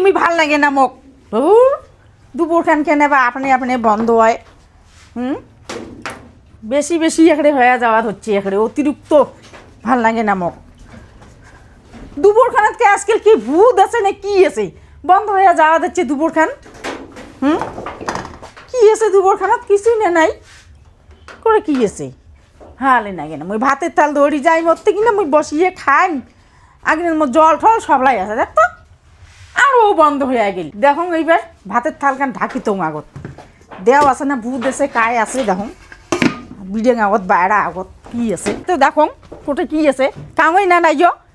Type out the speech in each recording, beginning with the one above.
আমি ভালো লাগে না মোক। ধুর দুপুর খান খেনে বা আপনি আপনি বন্ধ হয়। হুম? বেশি বেশি এখানে হয়ে যাওয়া হচ্ছে এখানে অতিরিক্ত ভালো লাগে না মোক। দুপুর খানাতকে আজকাল কি ভূত আছে না কি আছে? বন্ধ হয়ে যাওয়া যাচ্ছে দুপুর খান। হুম? কি আছে দুপুর খানাত? কিছুই না নাই? করে কি আছে? হালে না কেন মুই ভাতের তাল দৌড়ি যাই মরতে কিনা মুই বসিয়ে খাই আগের মো জল টল সবলাই আছে, দেখ তো। আরও বন্ধ হয়ে গেল। দেখুন এইবার ভাতের থালখান ঢাকি তো আগত। দেও আছে না, ভূত আছে, কায় আছে, দেখুন। বিডেং আগত, বাইরা আগত, কি আছে? তো দেখুন কোটে কি আছে? কামই না নাই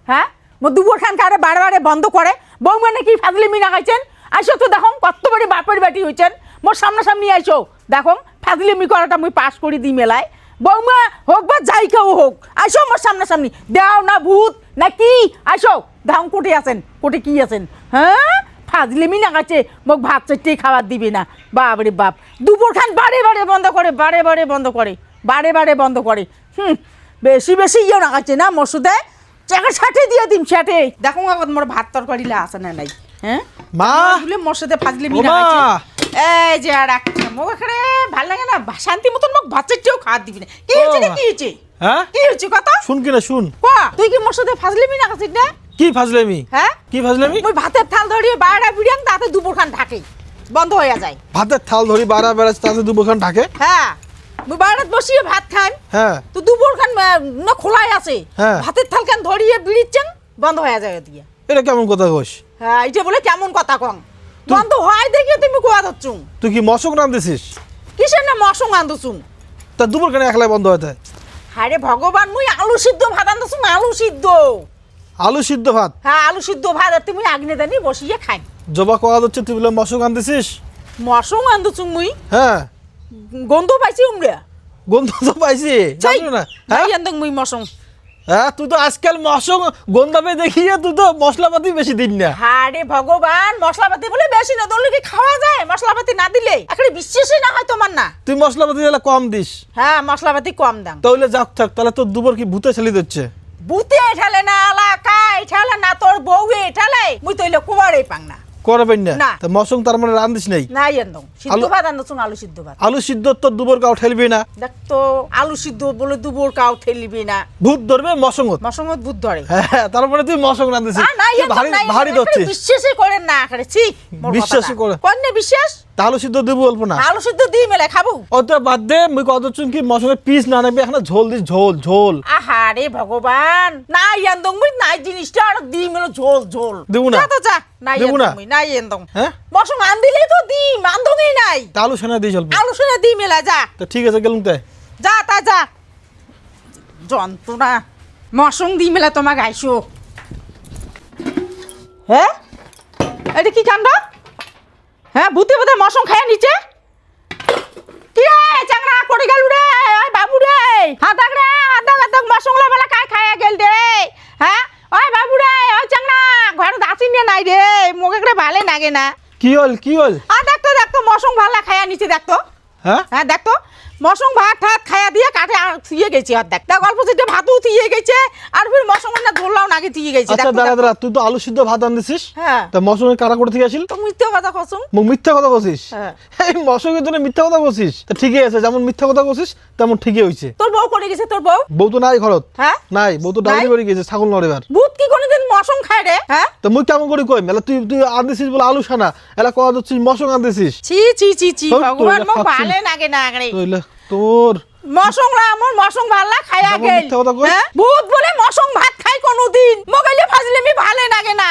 হ্যাঁ? মো দুপুর খান কারে বারে বন্ধ করে বউ মানে কি ফাজলি মিনা খাইছেন? আইসো তো দেখুন, কত বাড়ি বাপের বাটি হয়েছেন মোর সামনাসামনি আইসো দেখুন ফাজলিমি করাটা মুই পাস করে দিই মেলায় বৌমা হোক বা যাই কেউ হোক আইসো আমার সামনাসামনি। দেও না ভূত, না কি? আইসো দেখুন কোটে আছেন। কোটে কি আছেন? হ্যাঁ? ফাজলিমি না কাছে মোক ভাত চারটে খাবার দিবে না। বাপরে বাপ। দুপুর খান বারে বারে বন্ধ করে বারে বারে বন্ধ করে বারে বারে বন্ধ করে। হুম বেশি বেশি ইয়ে না কাছে না মসুদে? চাকা ছাটে দিয়ে দিম ছাটে দেখো আগত মোর ভাত তরকারিলা আছে না নাই? হ্যাঁ? মা! বলে মোর সাথে ফাজলি ও মিনা মা! আছে এই যে আর একটা মোক এখানে ভালো লাগে না শান্তি মতন মোক ভাত চারটেও খাওয়া দিবি না। কি হয়েছে কি হয়েছে? হ্যাঁ? কি হয়েছে কথা? শুন কিনা শুন। তুই কি মোর সাথে ফাজলি মিনা খাচ্ছিস না? কি ফাজলামি? হ্যাঁ? কি ফাজলামি? মুই ভাতের থাল ধরিয়ে বাইরে বিড়িয়ান তাতে দুপুর খান ঢাকে। বন্ধ হয়ে যায়। ভাতের থাল ধরি বাড়া বেড়াচ্ছে তাতে দুবখান ঢাকে? হ্যাঁ। মুই বাইরে বসিয়ে ভাত খান হ্যাঁ। তো দুপুর খান আহ, না খোলাই আছে। হ্যাঁ। ভাতের থাল খান ধরিয়ে বিড়িচ্ছেন? বন্ধ হয়ে যায় দিয়ে এটা কেমন কথা কোস হ্যাঁ এটা বলে কেমন কথা কং বন্ধ হয় দেখি তুমি কোয়া ধরছু তুই কি মশক রাঁধতেছিস? কিসের না মশক মশং আনতেছুন তা দুপুরখানে একলাই বন্ধ হতে আরে ভগবান মুই আলু সিদ্ধ ভাত আনতেছুন আলু সিদ্ধ। আলু সিদ্ধ ভাত। হ্যাঁ আলু সিদ্ধ ভাত আর তুমি আগ্নে দানি বসিয়ে খাই। জবা কোয়া হচ্ছে তুই বলে মশক আনতেছিস? মশং আনতেছুন মুই। হ্যাঁ। গন্ধ পাইছি উমরে। গন্ধ তো পাইছি। জানো না? হ্যাঁ? নাই আনতেন মুই মশং হ্যাঁ তুই তো আজকাল মশক গন্ধাবে দেখিয়ে তুই তো মশলাপাতি বেশি দিন না। আরে ভগবান মশলাপাতি বলে বেশি না দলে কি খাওয়া যায়? মশলাপাতি না দিলে এখন বিশ্বাসই না হয় তোমার না। তুই মশলাপাতি দিলে কম দিস। হ্যাঁ মশলাপাতি কম দাম। তাহলে যাক থাক তাহলে তোর দুপুর কি ভূতে ছেলি দিচ্ছে বুতে ঠেলে না ঠেলে না তোর বউ ঠেলে মুই কুয়ারে পাং না। করবেন না? না। তা মশং তার মানে নেই? আনদম সিদ্ধ আলু- ভাত আলু সিদ্ধ ভাত। আলু সিদ্ধ তোর দুপুর কাউ ঠেলবি না। দেখ তো আলু সিদ্ধ বলে দুপুর কাউ ঠেলিবি না। ভূত ধরবে মশঙ্গত মশঙ্গত বুধ ধরে। হ্যাঁ তার মানে তুই আ, নাই তুই ভারী ভারী ধরছিস। বিশ্বাসই করেন না আখারে ছি বিশ্বাসই। করে। করেন। না বিশ্বাস? তা আলু সিদ্ধ দেবো অল্প না। আলু সিদ্ধ দিই মেলে খাব। ওটা বাদ দে মুই কত চুন কি মশঙ্গের পিস না নেবে এখন ঝোল দিস ঝোল ঝোল। আহারে ভগবান নাই আনদম মুই নাই জিনিসটা আর দিই মেলে ঝোল ঝোল। দেবো না? যা তো যা নাই দেবো না? মুই, নাই আনদম হ্যাঁ? মশং আন দিলে তো দিই আনদমই নাই। তা আলু সেনা দিস অল্প। আলু সিদ্ধ দিই মেলা যা। তা ঠিক আছে গেলুম তাই যা তা যা। যন্ত্রণা মশং দি মেলা তোমাক আইসো। হ্যাঁ? এটা কি কাণ্ড? হ্যাঁ বুদ্ধি বুধে মশং খায় নিচে? কি রে গেল রে ওই বাবু রে হাতাক রে হাতাক হাতাক মশংলা বেলা কায় খায়া গেল রে। হ্যাঁ ওই বাবু রে ওই ঘরে নাই রে করে ভালে না। কি হল কি হল? আর দেখতো দেখতো মশং ভালা খায়া নিচে দেখতো হ্যাঁ? হ্যাঁ দেখ তো। মশং ভাত ঠাত খাইয়া দিয়ে কাঠে আর থুয়ে গেছি আর দেখ দেখ অল্প সেটা ভাতও থুয়ে গেছে আর ফির মশং না ধরলাম নাকি থুয়ে গেছি। আচ্ছা দাঁড়া দাঁড়া তুই তো আলু সিদ্ধ ভাত আনতেছিস? হ্যাঁ। তা মশঙ্গের কারা করে থেকে আসিল? তো মিথ্যে কথা কসুম। মুখ মিথ্যা কথা বলছিস? হ্যাঁ। এই মশকের জন্য মিথ্যা কথা বলছিস? তা ঠিকই আছে যেমন মিথ্যা কথা বলছিস তেমন ঠিকই হয়েছে তোর বউ করে গেছে তোর বউ? বউ তো নাই ঘরত? হ্যাঁ। নাই বউ তো ডাউরি নাই? করে গেছে ছাগল নড়ে এবার। ভূত কি কোনোদিন মশং খায় রে। হ্যাঁ? তো মুই কেমন করে কই মেলা তুই তুই আনতেছিস বলে আলু সানা এলা কয়া দিচ্ছিস মশং আনতেছিস। ছি ছি ছি ছি ভগবান মো। ভালে লাগে না আগে তইলে তোর মশং রা আমার মশং ভাল্লা খাইয়া খায় গেল হ্যাঁ? ভূত বলে মশং ভাত খাই কোনোদিন মগাইলে ফাজলে মি ভালে নাগে না।